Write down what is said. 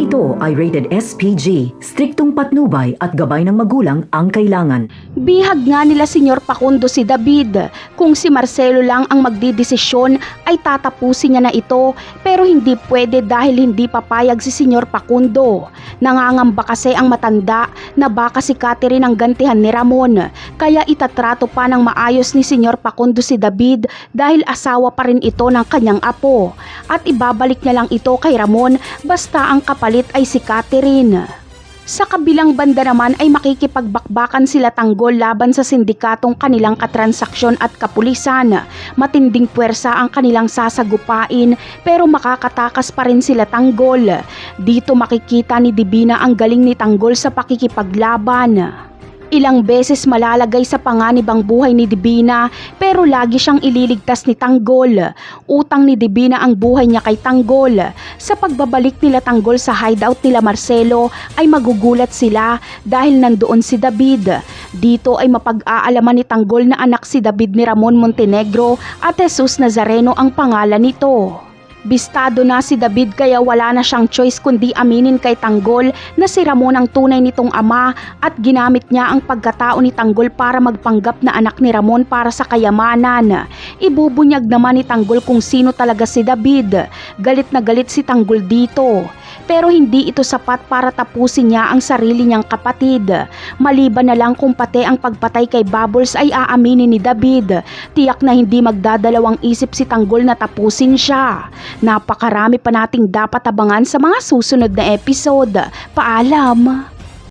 ito ay rated SPG. Striktong patnubay at gabay ng magulang ang kailangan. Bihag nga nila Senyor Pakundo si David. Kung si Marcelo lang ang magdidesisyon ay tatapusin niya na ito pero hindi pwede dahil hindi papayag si Senyor Pakundo. Nangangamba kasi ang matanda na baka si Catherine ang gantihan ni Ramon kaya itatrato pa ng maayos ni Senyor Pakundo si David dahil asawa pa rin ito ng kanyang apo at ibabalik niya lang ito kay Ramon basta ang kapalit ay si Catherine. Sa kabilang banda naman ay makikipagbakbakan sila tanggol laban sa sindikatong kanilang katransaksyon at kapulisan. Matinding puwersa ang kanilang sasagupain pero makakatakas pa rin sila tanggol. Dito makikita ni Divina ang galing ni tanggol sa pakikipaglaban. Ilang beses malalagay sa panganib ang buhay ni Divina pero lagi siyang ililigtas ni Tanggol. Utang ni Divina ang buhay niya kay Tanggol. Sa pagbabalik nila Tanggol sa hideout nila Marcelo ay magugulat sila dahil nandoon si David. Dito ay mapag-aalaman ni Tanggol na anak si David ni Ramon Montenegro at Jesus Nazareno ang pangalan nito. Bistado na si David kaya wala na siyang choice kundi aminin kay Tanggol na si Ramon ang tunay nitong ama at ginamit niya ang pagkatao ni Tanggol para magpanggap na anak ni Ramon para sa kayamanan. Ibubunyag naman ni Tanggol kung sino talaga si David. Galit na galit si Tanggol dito. Pero hindi ito sapat para tapusin niya ang sarili niyang kapatid. Maliban na lang kung pati ang pagpatay kay Bubbles ay aaminin ni David. Tiyak na hindi magdadalawang isip si Tanggol na tapusin siya. Napakarami pa nating dapat abangan sa mga susunod na episode. Paalam!